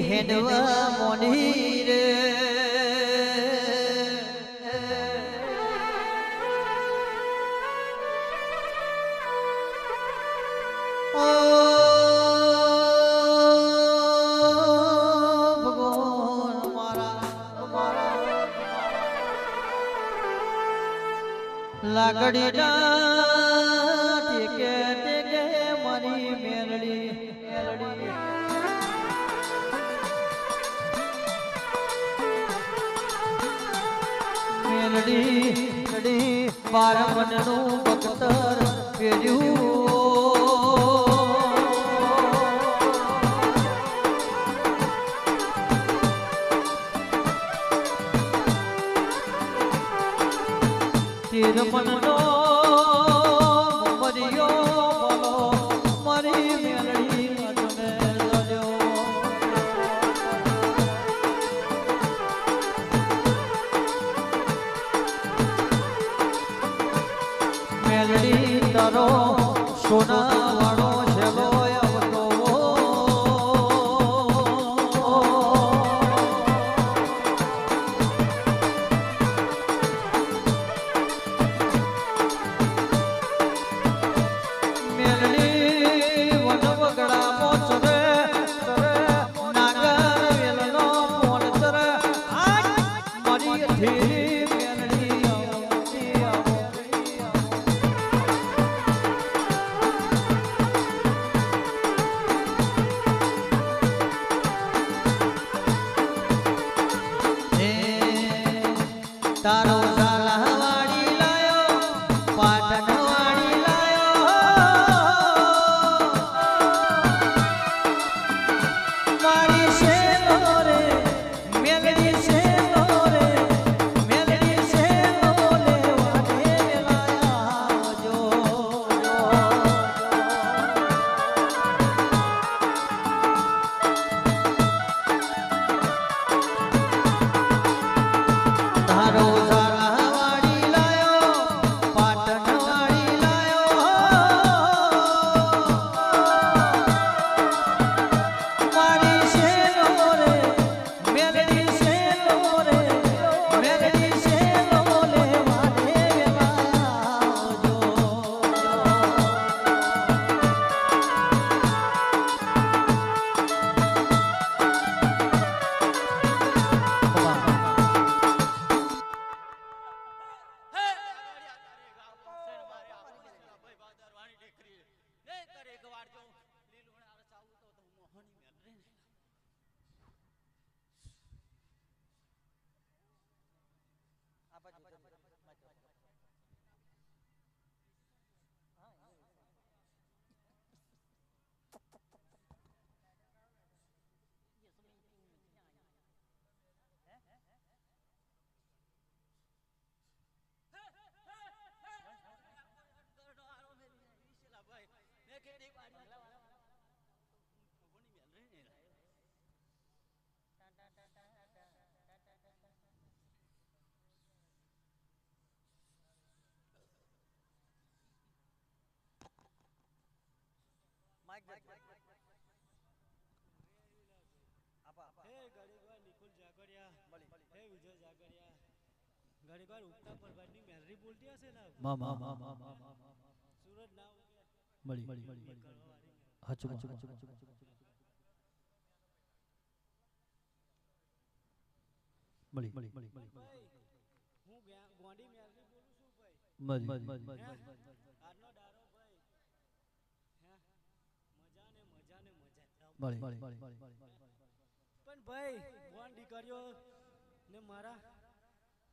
હેડવા મોની રે ઓ ભગવાન મેલડી રડી બાર મનનું બખ્તર પહેર્યું તેર મનનો હે ઘડીકવાર નિકુલ જાગરિયા હે વિજય જાગરિયા ઘડીકવાર ઉગતા પરબારની મેલરી બોલતી હશે ને મા મા મા મા મા સુરત ના મળી મળી હાચું હાચું મળી મળી મળી હું. ગોંડી મેલરી બોલું છું ભાઈ મળી મળી આજનો દારો ભાઈ હે મજા ને મજા ને મજા મળી પણ ભાઈ ભગવાન દીકરીઓ ને મારા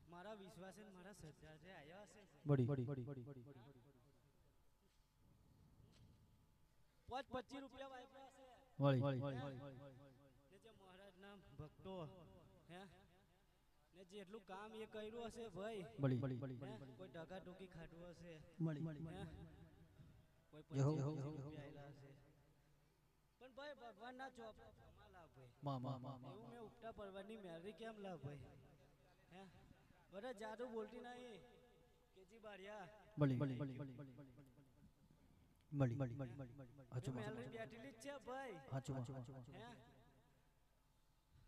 મારા વિશ્વાસે મારા શ્રદ્ધા છે આવ્યા પાંચ પચીસ રૂપિયા વાપર્યા છે ને જે મહારાજના ભક્તો હે? ને જેટલું કામ એ કર્યું હશે ભાઈ. કોઈ ટકા ટોકી ખાટું હશે કોઈ પચીસ રૂપિયા હશે. ભાઈ ભગવાન ના જોબ ઉપટા પરવાની મેલરી કેમ લાવ ભાઈ બધા જાદુ બોલતી નહીં કેજી બારિયા.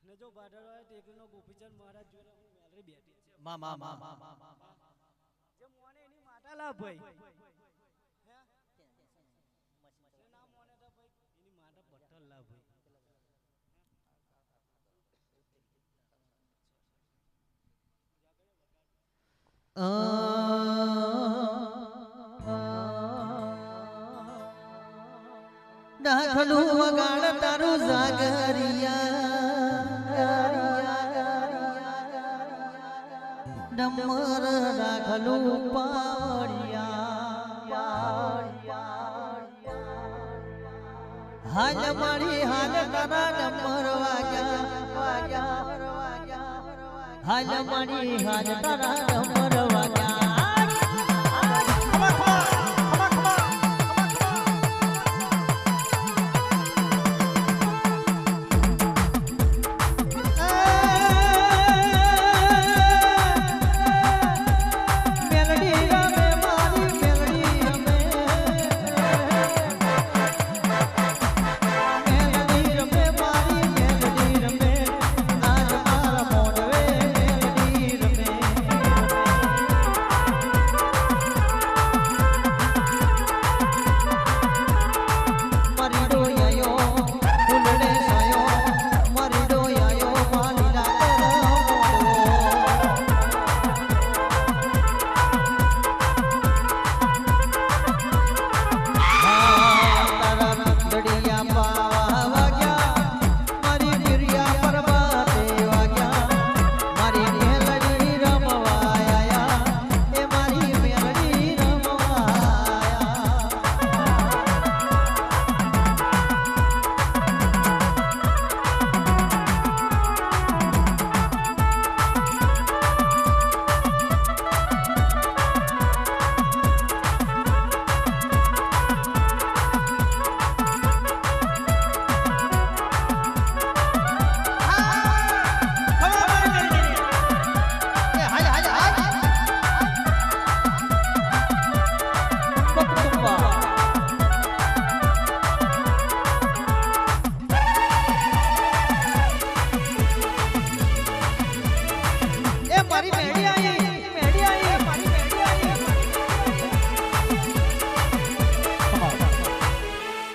ને જો ગોપીચંદ મહારાજ જોડે મેલરી બેઠી છે. મા મા મા મા મા માટા લાવ ભાઈ દાખલું વગાડ તારું જાગરિયા ડમર રાખલું પાડ્યા હાલ મારી હાલ તારા ડમર વાગ્યા હાલ મારી હાલ તારા રમરવા